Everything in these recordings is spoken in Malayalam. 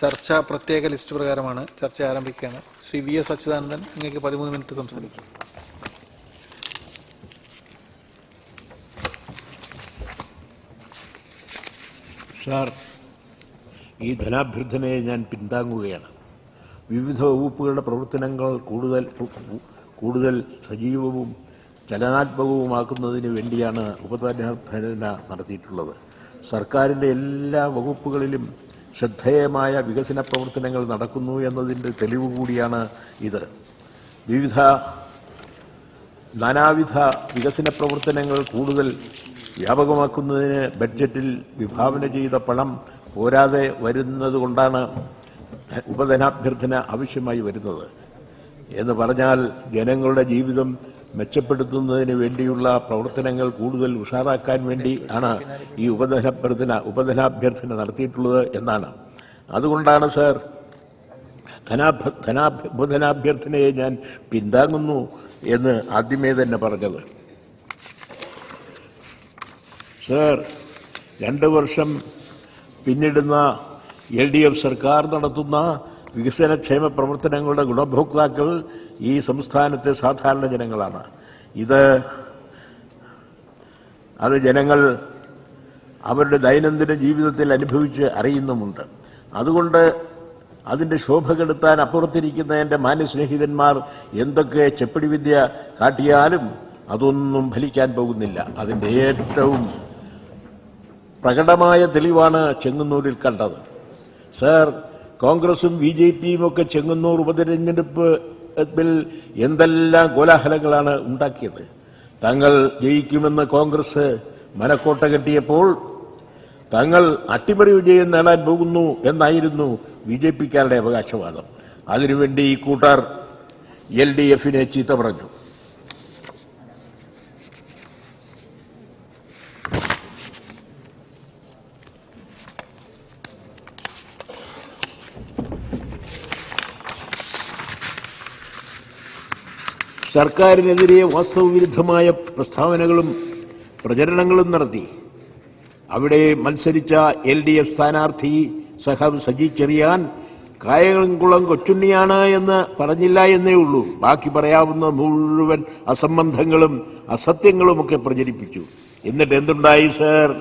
ചർച്ച പ്രത്യേക ലിസ്റ്റ് പ്രകാരമാണ് ചർച്ച ആരംഭിക്കുകയാണ്. ശ്രീ വി എസ് അച്യുതാനന്ദൻ നിങ്ങൾക്ക് പതിമൂന്ന് മിനിറ്റ് സംസാരിക്കും. സാർ ഈ ധനാഭ്യർത്ഥനയെ ഞാൻ പിന്താങ്ങുകയാണ്. വിവിധ വകുപ്പുകളുടെ പ്രവർത്തനങ്ങൾ കൂടുതൽ കൂടുതൽ സജീവവും ചലനാത്മകവുമാക്കുന്നതിന് വേണ്ടിയാണ് ഉപധനാഭ്യർത്ഥന നടത്തിയിട്ടുള്ളത്. സർക്കാരിന്റെ എല്ലാ വകുപ്പുകളിലും ശ്രദ്ധേയമായ വികസന പ്രവർത്തനങ്ങൾ നടക്കുന്നു എന്നതിന്റെ തെളിവ് കൂടിയാണ് ഇത്. വിവിധ നാനാവിധ വികസന പ്രവർത്തനങ്ങൾ കൂടുതൽ വ്യാപകമാക്കുന്നതിന് ബഡ്ജറ്റിൽ വിഭാവന ചെയ്ത പണം പോരാതെ വരുന്നതുകൊണ്ടാണ് ഉപധനാഭ്യർത്ഥന ആവശ്യമായി വരുന്നത്. എന്ന് പറഞ്ഞാൽ ജനങ്ങളുടെ ജീവിതം മെച്ചപ്പെടുത്തുന്നതിന് വേണ്ടിയുള്ള പ്രവർത്തനങ്ങൾ കൂടുതൽ ഉഷാറാക്കാൻ വേണ്ടി ആണ് ഈ ഉപധനാഭ്യർത്ഥന ഉപധനാഭ്യർത്ഥന നടത്തിയിട്ടുള്ളത് എന്നാണ്. അതുകൊണ്ടാണ് സർ ധനാഭ ധനാഭ്യ ഉപധനാഭ്യർത്ഥനയെ ഞാൻ പിന്താങ്ങുന്നു എന്ന് ആദ്യമേ തന്നെ പറഞ്ഞത്. സർ രണ്ട് വർഷം പിന്നിടുന്ന എൽ ഡി എഫ് സർക്കാർ നടത്തുന്ന വികസനക്ഷേമ പ്രവർത്തനങ്ങളുടെ ഗുണഭോക്താക്കൾ ഈ സംസ്ഥാനത്തെ സാധാരണ ജനങ്ങളാണ്. ഇത് അത് ജനങ്ങൾ അവരുടെ ദൈനംദിന ജീവിതത്തിൽ അനുഭവിച്ച് അറിയുന്നുമുണ്ട്. അതുകൊണ്ട് അതിന്റെ ശോഭ കെടുത്താൻ അപ്പുറത്തിരിക്കുന്ന എന്റെ മാന്യസ്നേഹിതന്മാർ എന്തൊക്കെ ചെപ്പടി വിദ്യ കാട്ടിയാലും അതൊന്നും ഫലിക്കാൻ പോകുന്നില്ല. അതിന്റെ ഏറ്റവും പ്രകടമായ തെളിവാണ് ചെങ്ങന്നൂരിൽ കണ്ടത്. സർ കോൺഗ്രസും ബി ജെ പിയും ഒക്കെ ചെങ്ങന്നൂർ ഉപതെരഞ്ഞെടുപ്പ് ിൽ എന്തെല്ലാം കോലാഹലങ്ങളാണ് ഉണ്ടാക്കിയത്? തങ്ങൾ ജയിക്കുമെന്ന് കോൺഗ്രസ് മനക്കോട്ട കെട്ടിയപ്പോൾ തങ്ങൾ അട്ടിമറി വിജയം നേടാൻ പോകുന്നു എന്നായിരുന്നു ബി ജെ പിക്കാരുടെ അവകാശവാദം. അതിനുവേണ്ടി ഈ കൂട്ടർ എൽ ഡി എഫിനെ ചീത്ത പറഞ്ഞു. സർക്കാരിനെതിരെ വാസ്തവവിരുദ്ധമായ പ്രസ്താവനകളും പ്രചരണങ്ങളും നടത്തി. അവിടെ മത്സരിച്ച എൽ ഡി എഫ് സ്ഥാനാർത്ഥി സഹം സജി ചെറിയാൻ കായംകുളം കൊച്ചുണ്ണിയാണ് എന്ന് പറഞ്ഞില്ല എന്നേ ഉള്ളൂ. ബാക്കി പറയാവുന്ന മുഴുവൻ അസംബന്ധങ്ങളും അസത്യങ്ങളുമൊക്കെ പ്രചരിപ്പിച്ചു. എന്നിട്ട് എന്തുണ്ടായി സർ?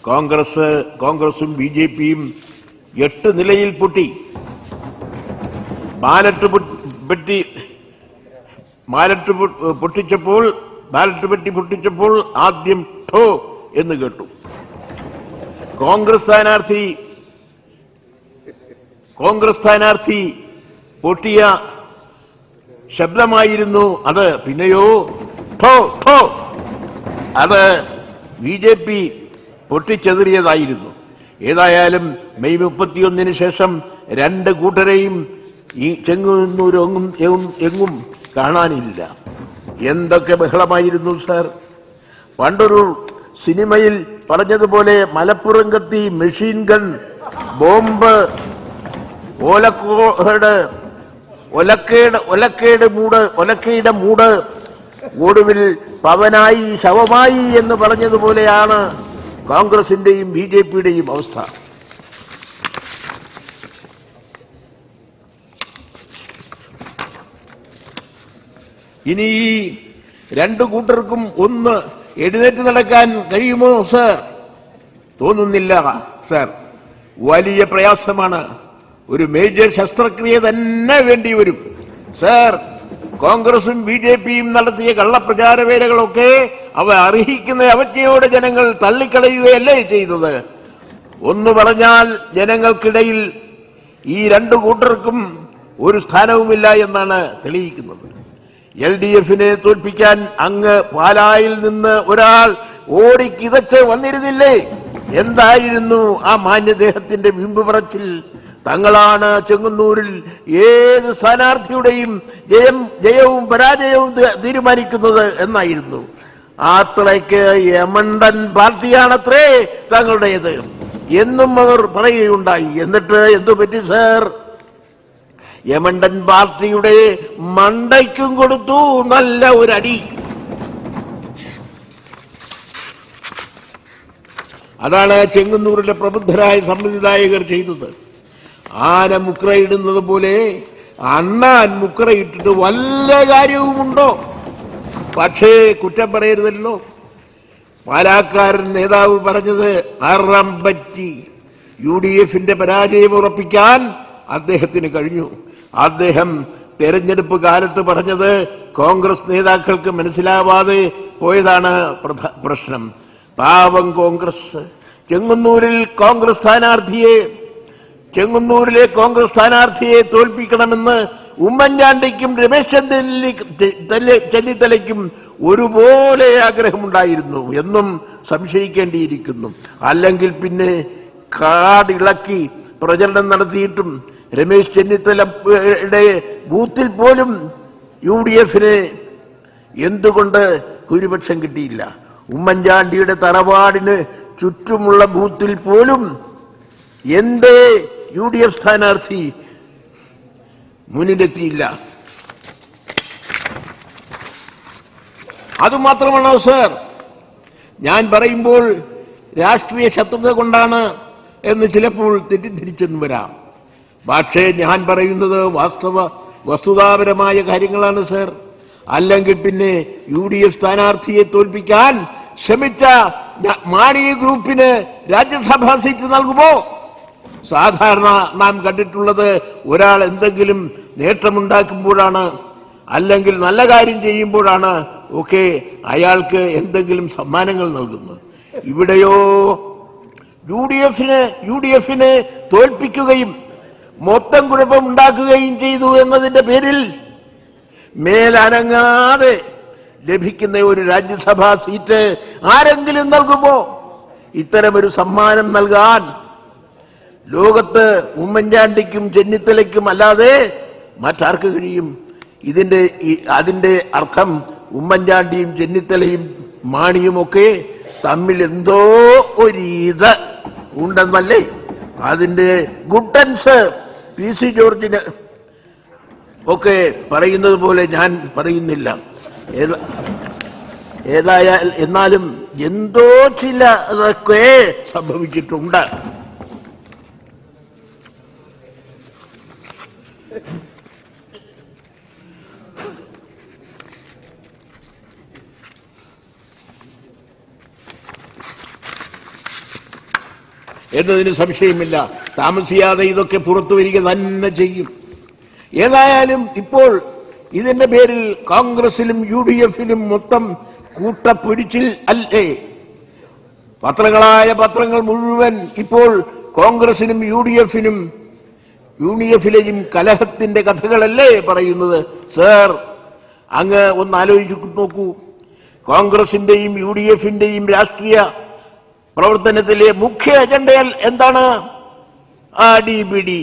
കോൺഗ്രസ് കോൺഗ്രസും ബി ജെ പിയും എട്ട് നിലയിൽ പൊട്ടി. ബാലറ്റ് പെട്ടി ബാലറ്റ് പൊട്ടിച്ചപ്പോൾ ബാലറ്റ് പെട്ടി പൊട്ടിച്ചപ്പോൾ ആദ്യം ഠോ എന്ന് കേട്ടു. കോൺഗ്രസ് സ്ഥാനാർത്ഥി കോൺഗ്രസ് സ്ഥാനാർത്ഥി പൊട്ടിയ ശബ്ദമായിരുന്നു അത്. പിന്നെയോ ഠോ ഠോ. അത് ബി ജെ പി പൊട്ടിച്ചെതിറിയതായിരുന്നു. ഏതായാലും മെയ് മുപ്പത്തിയൊന്നിന് ശേഷം രണ്ട് കൂട്ടരെയും ഈ ചെങ്ങന്നൂരൊങ്ങും എങ്ങും കാണാനില്ല. എന്തൊക്കെ ബഹളമായിരുന്നു സർ? പണ്ടൊരു സിനിമയിൽ പറഞ്ഞതുപോലെ മലപ്പുറം കത്തി മെഷീൻ ഗൺ ബോംബ് ഓലക്കോട് ഒലക്കേട് ഒലക്കേട് മൂട് ഒലക്കയുടെ മൂട് ഒടുവിൽ പവനായി ശവമായി എന്ന് പറഞ്ഞതുപോലെയാണ് കോൺഗ്രസിന്റെയും ബി ജെ പിയുടെയും അവസ്ഥ. ഇനി ഈ രണ്ടു കൂട്ടർക്കും ഒന്ന് എഴുന്നേറ്റ് നടക്കാൻ കഴിയുമോ സർ? തോന്നുന്നില്ല സർ. വലിയ പ്രയാസമാണ്. ഒരു മേജർ ശസ്ത്രക്രിയ തന്നെ വേണ്ടി വരും. സർ കോൺഗ്രസും ബി ജെ പിയും നടത്തിയ കള്ളപ്രചാര വേലകളൊക്കെ അവ അർഹിക്കുന്ന അവജ്ഞയോടെ ജനങ്ങൾ തള്ളിക്കളയുകയല്ലേ ചെയ്തത്? ഒന്ന് പറഞ്ഞാൽ ജനങ്ങൾക്കിടയിൽ ഈ രണ്ടു കൂട്ടർക്കും ഒരു സ്ഥാനവുമില്ല എന്നാണ് തെളിയിക്കുന്നത്. എൽ ഡി എഫിനെ തോൽപ്പിക്കാൻ അങ്ങ് പാലായിൽ നിന്ന് ഒരാൾ ഓടിക്കിതച്ച് വന്നിരുന്നില്ലേ? എന്തായിരുന്നു ആ മാന്യദേഹത്തിന്റെ വിമ്പ് പറച്ചിൽ? തങ്ങളാണ് ചെങ്ങന്നൂരിൽ ഏത് സ്ഥാനാർത്ഥിയുടെയും ജയം ജയവും പരാജയവും തീരുമാനിക്കുന്നത് എന്നായിരുന്നു. ആത്രയ്ക്ക് യമണ്ടൻ പാർട്ടിയാണത്രേ തങ്ങളുടേത്. എന്നും അവർ പറയുകയുണ്ടായി. എന്നിട്ട് എന്തു പറ്റി സാർ? യമണ്ടൻ പാർട്ടിയുടെ മണ്ടയ്ക്കും കൊടുത്തു നല്ല ഒരടി. അതാണ് ചെങ്ങന്നൂരിലെ പ്രബുദ്ധരായ സംവിധായകർ ചെയ്തത്. ആന മുക്രയിടുന്നത് പോലെ അണ്ണാൻ മുക്രയിട്ടിട്ട് വല്ല കാര്യവുമുണ്ടോ? പക്ഷേ കുറ്റം പറയരുതല്ലോ. പാലാക്കാരൻ നേതാവ് പറഞ്ഞത് അറം പറ്റി യു ഡി എഫിന്റെ പരാജയം ഉറപ്പിക്കാൻ അദ്ദേഹത്തിന് കഴിഞ്ഞു. അദ്ദേഹം തെരഞ്ഞെടുപ്പ് കാലത്ത് പറഞ്ഞത് കോൺഗ്രസ് നേതാക്കൾക്ക് മനസ്സിലാവാതെ പോയതാണ് പ്രശ്നം. പാവം കോൺഗ്രസ്. ചെങ്ങന്നൂരിൽ കോൺഗ്രസ് സ്ഥാനാർത്ഥിയെ ചെങ്ങന്നൂരിലെ കോൺഗ്രസ് സ്ഥാനാർത്ഥിയെ തോൽപ്പിക്കണമെന്ന് ഉമ്മൻചാണ്ടിക്കും രമേശ് ചെന്നിത്തല ചെന്നിത്തലയ്ക്കും ഒരുപോലെ ആഗ്രഹമുണ്ടായിരുന്നു എന്നും സംശയിക്കേണ്ടിയിരിക്കുന്നു. അല്ലെങ്കിൽ പിന്നെ കാടിളക്കി പ്രചരണം നടത്തിയിട്ടും രമേശ് ചെന്നിത്തലയുടെ ബൂത്തിൽ പോലും യു ഡി എഫിന് എന്തുകൊണ്ട് ഭൂരിപക്ഷം കിട്ടിയില്ല? ഉമ്മൻചാണ്ടിയുടെ തറവാടിന് ചുറ്റുമുള്ള ബൂത്തിൽ പോലും എന്തേ യു ഡി എഫ് സ്ഥാനാർത്ഥി മുന്നിലെത്തിയില്ല? അതുമാത്രമാണോ സർ ഞാൻ പറയുമ്പോൾ രാഷ്ട്രീയ ശത്രുത കൊണ്ടാണ് എന്ന് ചിലപ്പോൾ തെറ്റിദ്ധരിച്ചെന്ന് വരാം. പക്ഷേ ഞാൻ പറയുന്നത് വാസ്തവ വസ്തുതാപരമായ കാര്യങ്ങളാണ് സർ. അല്ലെങ്കിൽ പിന്നെ യു ഡി എഫ് സ്ഥാനാർത്ഥിയെ തോൽപ്പിക്കാൻ ശ്രമിച്ച മാണി ഗ്രൂപ്പിന് രാജ്യസഭാ സീറ്റ് നൽകുമോ? സാധാരണ നാം കണ്ടിട്ടുള്ളത് ഒരാൾ എന്തെങ്കിലും നേട്ടമുണ്ടാക്കുമ്പോഴാണ് അല്ലെങ്കിൽ നല്ല കാര്യം ചെയ്യുമ്പോഴാണ് ഒക്കെ അയാൾക്ക് എന്തെങ്കിലും സമ്മാനങ്ങൾ നൽകുന്നത്. ഇവിടെയോ യു ഡി എഫിന് യു ഡി എഫിനെ തോൽപ്പിക്കുകയും മൊത്തം കുഴപ്പം ഉണ്ടാക്കുകയും ചെയ്തു എന്നതിന്റെ പേരിൽ മേലനങ്ങാതെ ലഭിക്കുന്ന ഒരു രാജ്യസഭാ സീറ്റ് ആരെങ്കിലും നൽകുമോ? ഇത്തരമൊരു സമ്മാനം നൽകാൻ ലോകത്ത് ഉമ്മൻചാണ്ടിക്കും ചെന്നിത്തലയ്ക്കും അല്ലാതെ മറ്റാർക്ക് കഴിയും? ഇതിന്റെ അതിന്റെ അർത്ഥം ഉമ്മൻചാണ്ടിയും ചെന്നിത്തലയും മാണിയുമൊക്കെ തമ്മിൽ എന്തോ ഒരു ഇത് ഉണ്ടെന്നല്ലേ? അതിന്റെ ഗുഡൻസ് പി സി ജോർജിന് ഒക്കെ പറയുന്നത് പോലെ ഞാൻ പറയുന്നില്ല. ഏത- ഏതായാൽ എന്നാലും എന്തോ ചില അതൊക്കെ സംഭവിച്ചിട്ടുണ്ട്. എന്നതിന് സംശയമില്ല. താമസിയാതെ ഇതൊക്കെ പുറത്തു വരിക തന്നെ ചെയ്യും. ഏതായാലും ഇപ്പോൾ ഇതിന്റെ പേരിൽ കോൺഗ്രസിലും യു ഡി എഫിലും മൊത്തം കൂട്ടപ്പൊരിച്ചിൽ അല്ലേ? പത്രങ്ങളായ പത്രങ്ങൾ മുഴുവൻ ഇപ്പോൾ കോൺഗ്രസിനും യു ഡി എഫിനും യു ഡി എഫിലെയും കലഹത്തിന്റെ കഥകളല്ലേ പറയുന്നത്? സർ അങ്ങ് ഒന്ന് ആലോചിച്ചു നോക്കൂ. കോൺഗ്രസിന്റെയും യു ഡി എഫിന്റെയും രാഷ്ട്രീയ പ്രവർത്തനത്തിലെ മുഖ്യ അജണ്ടയൽ എന്താണ്? അടിപിടി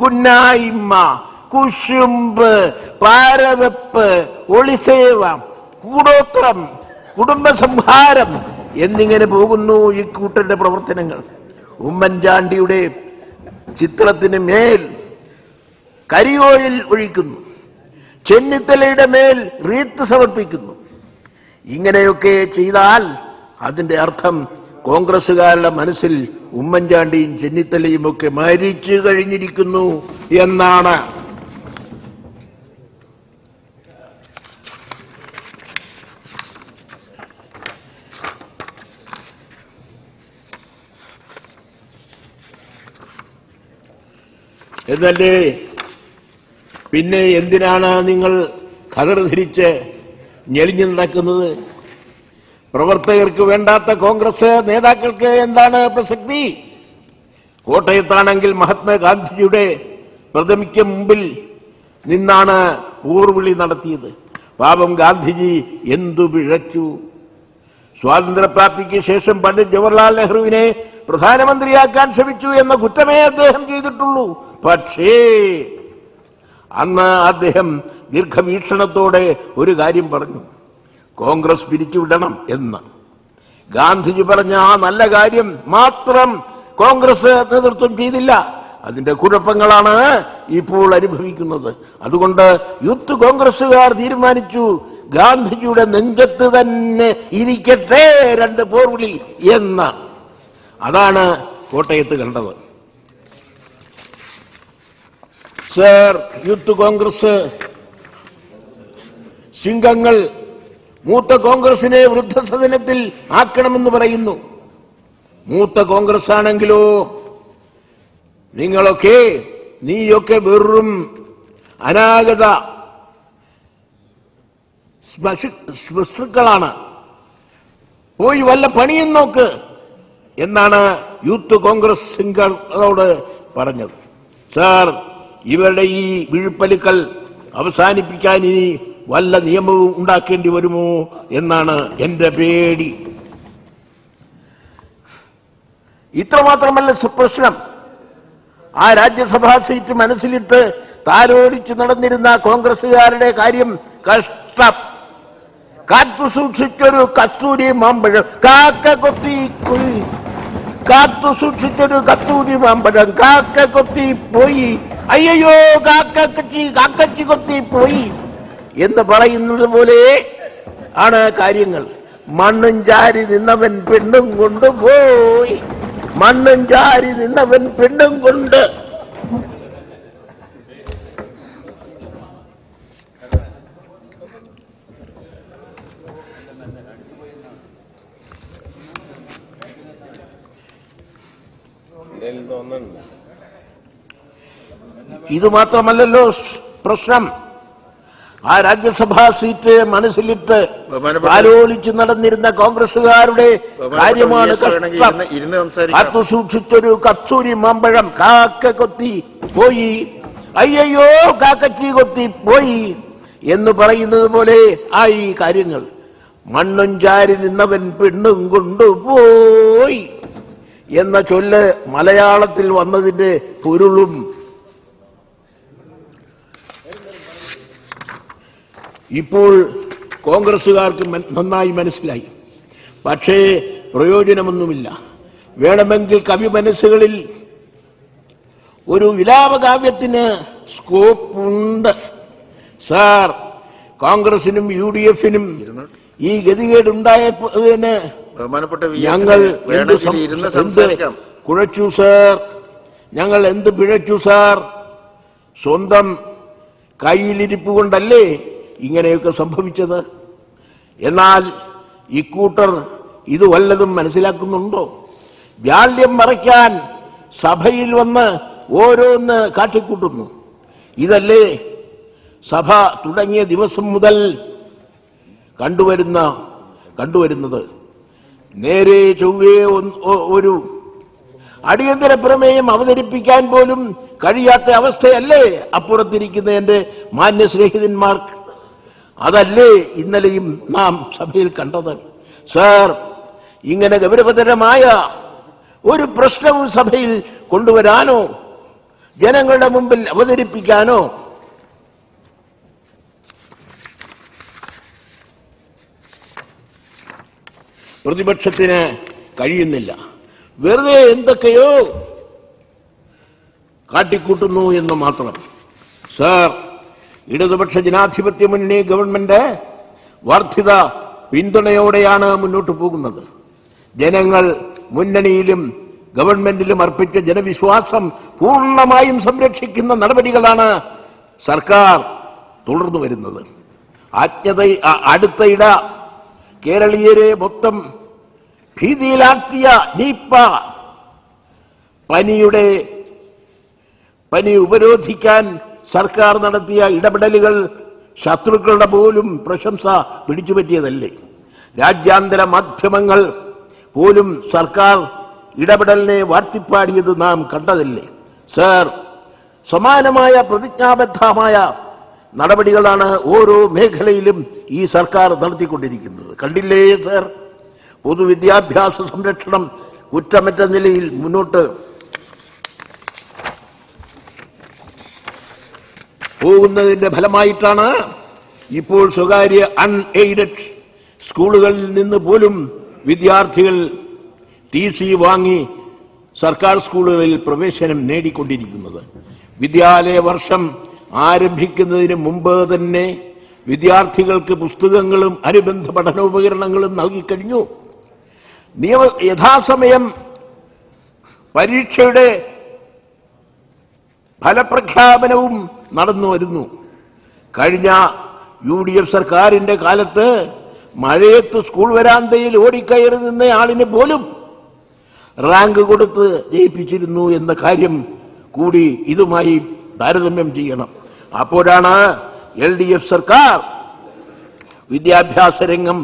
കുന്നായ്മ കുശുമ്പ് പാരവെപ്പ് ഒളിസേവ കൂടോത്രം കുടുംബസംഹാരം എന്നിങ്ങനെ പോകുന്നു ഈ കൂട്ടരുടെ പ്രവർത്തനങ്ങൾ. ഉമ്മൻചാണ്ടിയുടെ ചിത്രത്തിന് മേൽ കരിയോയിൽ ഒഴിക്കുന്നു. ചെന്നിത്തലയുടെ മേൽ റീത്ത് സമർപ്പിക്കുന്നു. ഇങ്ങനെയൊക്കെ ചെയ്താൽ അതിന്റെ അർത്ഥം കോൺഗ്രസുകാരുടെ മനസ്സിൽ ഉമ്മൻചാണ്ടിയും ചെന്നിത്തലയും ഒക്കെ മരിച്ചു കഴിഞ്ഞിരിക്കുന്നു എന്നാണ്. എന്നല്ലേ? പിന്നെ എന്തിനാണ് നിങ്ങൾ കതർ ധരിച്ച് ഞെളിഞ്ഞു നടക്കുന്നത്? പ്രവർത്തകർക്ക് വേണ്ടാത്ത കോൺഗ്രസ് നേതാക്കൾക്ക് എന്താണ് പ്രസക്തി? കോട്ടയത്താണെങ്കിൽ മഹാത്മാഗാന്ധിജിയുടെ പ്രതിമയ്ക്ക് മുമ്പിൽ നിന്നാണ് പൂർവിളി നടത്തിയത്. പാപം ഗാന്ധിജി എന്തു പിഴച്ചു? സ്വാതന്ത്ര്യപ്രാപ്തിക്ക് ശേഷം പണ്ഡിറ്റ് ജവഹർലാൽ നെഹ്റുവിനെ പ്രധാനമന്ത്രിയാക്കാൻ ശ്രമിച്ചു എന്ന കുറ്റമേ അദ്ദേഹം ചെയ്തിട്ടുള്ളൂ. പക്ഷേ അന്ന് അദ്ദേഹം ദീർഘവീക്ഷണത്തോടെ ഒരു കാര്യം പറഞ്ഞു. കോൺഗ്രസ് പിരിച്ചുവിടണം എന്ന്. ഗാന്ധിജി പറഞ്ഞ ആ നല്ല കാര്യം മാത്രം കോൺഗ്രസ് നേതൃത്വം ചെയ്തില്ല. അതിന്റെ കുഴപ്പങ്ങളാണ് ഇപ്പോൾ അനുഭവിക്കുന്നത്. അതുകൊണ്ട് യൂത്ത് കോൺഗ്രസ്സുകാർ തീരുമാനിച്ചു ഗാന്ധിജിയുടെ നെഞ്ചത്ത് തന്നെ ഇരിക്കട്ടെ രണ്ട് പോർവിളി എന്ന്. അതാണ് കോട്ടയത്ത് കണ്ടത്. സർ യൂത്ത് കോൺഗ്രസ് സിംഗങ്ങൾ മൂത്ത കോൺഗ്രസിനെ വൃദ്ധസദനത്തിൽ ആക്കണമെന്ന് പറയുന്നു. മൂത്ത കോൺഗ്രസ് ആണെങ്കിലോ നിങ്ങളൊക്കെ നീയൊക്കെ വെറും അനാഗത ശുശ്രുക്കളാണ് പോയി വല്ല പണിയും നോക്ക് എന്നാണ് യൂത്ത് കോൺഗ്രസ് സിംഗറോട് പറഞ്ഞത്. സാർ ഇവരുടെ ഈ വിഴുപ്പലുക്കൾ അവസാനിപ്പിക്കാൻ ഇനി വല്ല നിയമവും ഉണ്ടാക്കേണ്ടി വരുമോ എന്നാണ് എന്റെ പേടി. ഇത്രമാത്രമല്ല സുപ്രശ്നം. ആ രാജ്യസഭാ സീറ്റ് മനസ്സിലിട്ട് താലോലിച്ച് നടന്നിരുന്ന കോൺഗ്രസുകാരുടെ കാര്യം കഷ്ടം. കാത്തു സൂക്ഷിച്ചൊരു കസ്തൂരി മാമ്പഴം. കാക്ക കൊത്തി കാത്തു സൂക്ഷിച്ചൊരു കസ്തൂരി മാമ്പഴം. കാക്ക കൊത്തി പോയി. അയ്യോ കാക്കി കച്ചി കാക്കച്ചി കൊത്തി പോയി. എന്ന് പറയുന്നത് പോലെ ആണ് കാര്യങ്ങൾ. മണ്ണും ചാരി നിന്നവൻ പെണ്ണും കൊണ്ടുപോയി. മണ്ണും ചാരി നിന്നവൻ പെണ്ണും കൊണ്ട്. ഇത് മാത്രമല്ലല്ലോ പ്രശ്നം. ആ രാജ്യസഭാ സീറ്റ് മനസ്സിലിട്ട് ആലോചിച്ച് നടന്നിരുന്ന കോൺഗ്രസുകാരുടെ കാര്യമാണ് സൂക്ഷിച്ചൊരു കച്ചൂരി മാമ്പഴം കാക്ക കൊത്തി പോയി. അയ്യോ കാക്കച്ചി കൊത്തി പോയി എന്ന് പറയുന്നത് പോലെ ആയി കാര്യങ്ങൾ. മണ്ണും ചാരി നിന്നവൻ പെണ്ണും കൊണ്ടുപോയി എന്ന ചൊല്ല് മലയാളത്തിൽ വന്നതിന്റെ പൊരുളും ഇപ്പോൾ കോൺഗ്രസ്സുകാർക്ക് നന്നായി മനസ്സിലായി. പക്ഷേ പ്രയോജനമൊന്നുമില്ല. വേണമെങ്കിൽ കവി മനസ്സുകളിൽ ഒരു വിലാപകാവ്യത്തിന് സ്കോപ്പുണ്ട്. സാർ കോൺഗ്രസിനും യു ഡി എഫിനും ഈ ഗതികേടുണ്ടായതിന്. ഞങ്ങൾ കുഴച്ചു സാർ? ഞങ്ങൾ എന്ത് പിഴച്ചു സാർ? സ്വന്തം കയ്യിലിരിപ്പ് കൊണ്ടല്ലേ ഇങ്ങനെയൊക്കെ സംഭവിച്ചത്? എന്നാൽ ഇക്കൂട്ടർ ഇത് വല്ലതും മനസ്സിലാക്കുന്നുണ്ടോ? വ്യാല്യം മറയ്ക്കാൻ സഭയിൽ വന്ന് ഓരോന്ന് കാട്ടിക്കൂട്ടുന്നു. ഇതല്ലേ സഭ തുടങ്ങിയ ദിവസം മുതൽ കണ്ടുവരുന്ന കണ്ടുവരുന്നത്. നേരെ ചൊവ്വേ ഒരു. അടിയന്തര പ്രമേയം അവതരിപ്പിക്കാൻ പോലും കഴിയാത്ത അവസ്ഥയല്ലേ അപ്പുറത്തിരിക്കുന്ന എന്റെ മാന്യ സ്നേഹിതന്മാർ അതല്ലേ ഇന്നലെയും നാം സഭയിൽ കണ്ടത്? സാർ ഇങ്ങനെ ഗൗരവതരമായ ഒരു പ്രശ്നവും സഭയിൽ കൊണ്ടുവരാനോ ജനങ്ങളുടെ മുമ്പിൽ അവതരിപ്പിക്കാനോ പ്രതിപക്ഷത്തിന് കഴിയുന്നില്ല. വെറുതെ എന്തൊക്കെയോ കാട്ടിക്കൂട്ടുന്നു എന്ന് മാത്രം. സാർ ഇടതുപക്ഷ ജനാധിപത്യ മുന്നണി ഗവൺമെന്റ് വർദ്ധിത പിന്തുണയോടെയാണ് മുന്നോട്ട് പോകുന്നത്. ജനങ്ങൾ മുന്നണിയിലും ഗവൺമെന്റിലും അർപ്പിച്ച ജനവിശ്വാസം പൂർണമായും സംരക്ഷിക്കുന്ന നടപടികളാണ് സർക്കാർ തുടർന്നു വരുന്നത്. ആജ്ഞത അടുത്ത അടുത്തയിട കേരളീയരെ മൊത്തം ഭീതിയിലാക്കിയ നീപ്പ പനിയുടെ പനി ഉപരോധിക്കാൻ സർക്കാർ നടത്തിയ ഇടപെടലുകൾ ശത്രുക്കളുടെ പോലും പ്രശംസ പിടിച്ചുപറ്റിയതല്ലേ? രാജ്യാന്തര മാധ്യമങ്ങൾ പോലും സർക്കാർ ഇടപെടലിനെ വാർത്തിപ്പാടിയത് നാം കണ്ടതല്ലേ? സർ സമാനമായ പ്രതിജ്ഞാബദ്ധമായ നടപടികളാണ് ഓരോ മേഖലയിലും ഈ സർക്കാർ നടത്തിക്കൊണ്ടിരിക്കുന്നത്. കണ്ടില്ലേ സർ? പൊതുവിദ്യാഭ്യാസ സംരക്ഷണം കുറ്റമറ്റ നിലയിൽ മുന്നോട്ട് പോകുന്നതിന്റെ ഫലമായിട്ടാണ് ഇപ്പോൾ സ്വകാര്യ അൺഎയ്ഡഡ് സ്കൂളുകളിൽ നിന്ന് പോലും വിദ്യാർത്ഥികൾ ടി സി വാങ്ങി സർക്കാർ സ്കൂളുകളിൽ പ്രവേശനം നേടിക്കൊണ്ടിരിക്കുന്നത്. വിദ്യാലയ വർഷം ആരംഭിക്കുന്നതിന് മുമ്പ് തന്നെ വിദ്യാർത്ഥികൾക്ക് പുസ്തകങ്ങളും അനുബന്ധ പഠനോപകരണങ്ങളും നൽകിക്കഴിഞ്ഞു. നിയമ യഥാസമയം പരീക്ഷയുടെ ഫലപ്രഖ്യാപനവും നടന്നു വരുന്നു കഴിഞ്ഞ യു ഡി എഫ് സർക്കാരിന്റെ കാലത്ത് മഴയത്ത് സ്കൂൾ വരാന്തയിൽ ഓടിക്കയറി നിന്ന ആളിന് പോലും റാങ്ക് കൊടുത്ത് ജയിപ്പിച്ചിരുന്നു എന്ന കാര്യം കൂടി ഇതുമായി താരതമ്യം ചെയ്യണം. അപ്പോഴാണ് എൽ ഡി എഫ് സർക്കാർ വിദ്യാഭ്യാസ രംഗം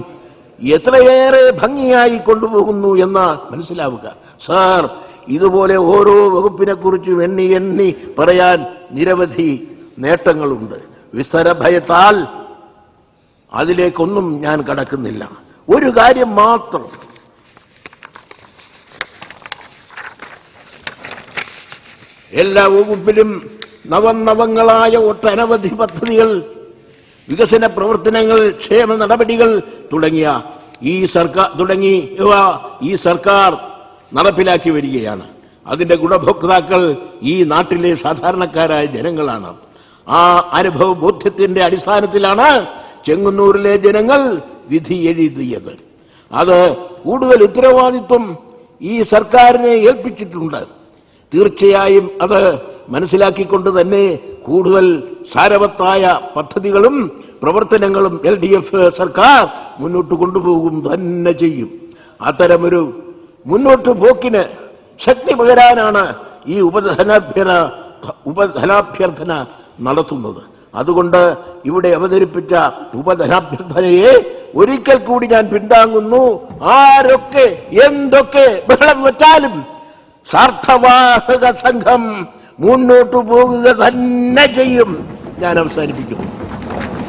എത്രയേറെ ഭംഗിയായി കൊണ്ടുപോകുന്നു എന്ന് മനസ്സിലാവുക. സാർ ഇതുപോലെ ഓരോ വകുപ്പിനെ കുറിച്ചും എണ്ണി എണ്ണി പറയാൻ നിരവധി നേട്ടങ്ങളുണ്ട്. വിസ്തരഭയത്താൽ അതിലേക്കൊന്നും ഞാൻ കടക്കുന്നില്ല. ഒരു കാര്യം മാത്രം. എല്ലാ വകുപ്പിലും നവനവങ്ങളായ ഒട്ടനവധി പദ്ധതികൾ വികസന പ്രവർത്തനങ്ങൾ ക്ഷേമ നടപടികൾ തുടങ്ങിയ ഈ സർക്കാർ തുടങ്ങി ഈ സർക്കാർ നടപ്പിലാക്കി വരികയാണ്. അതിന്റെ ഗുണഭോക്താക്കൾ ഈ നാട്ടിലെ സാധാരണക്കാരായ ജനങ്ങളാണ്. ആ അനുഭവ ബോധ്യത്തിന്റെ അടിസ്ഥാനത്തിലാണ് ചെങ്ങന്നൂരിലെ ജനങ്ങൾ വിധി എഴുതിയത്. അത് കൂടുതൽ ഉത്തരവാദിത്വം ഈ സർക്കാരിനെ ഏൽപ്പിച്ചിട്ടുണ്ട്. തീർച്ചയായും അത് മനസ്സിലാക്കിക്കൊണ്ട് തന്നെ കൂടുതൽ സാരവത്തായ പദ്ധതികളും പ്രവർത്തനങ്ങളും എൽ ഡി എഫ് സർക്കാർ മുന്നോട്ട് കൊണ്ടുപോകും തന്നെ ചെയ്യും. അത്തരമൊരു മുന്നോട്ട് പോക്കിന് ശക്തി പകരാനാണ് ഈ ഉപധനാഭ്യന ഉപധനാഭ്യർത്ഥന നടത്തുന്നത്. അതുകൊണ്ട് ഇവിടെ അവതരിപ്പിച്ച ഉപധനാഭ്യർത്ഥനയെ ഒരിക്കൽ കൂടി ഞാൻ പിന്താങ്ങുന്നു. ആരൊക്കെ എന്തൊക്കെ ബഹളം വെച്ചാലും സാർത്ഥവാഹക സംഘം മുന്നോട്ടു പോകുക തന്നെ ചെയ്യും. ഞാൻ അവസാനിപ്പിക്കുന്നു.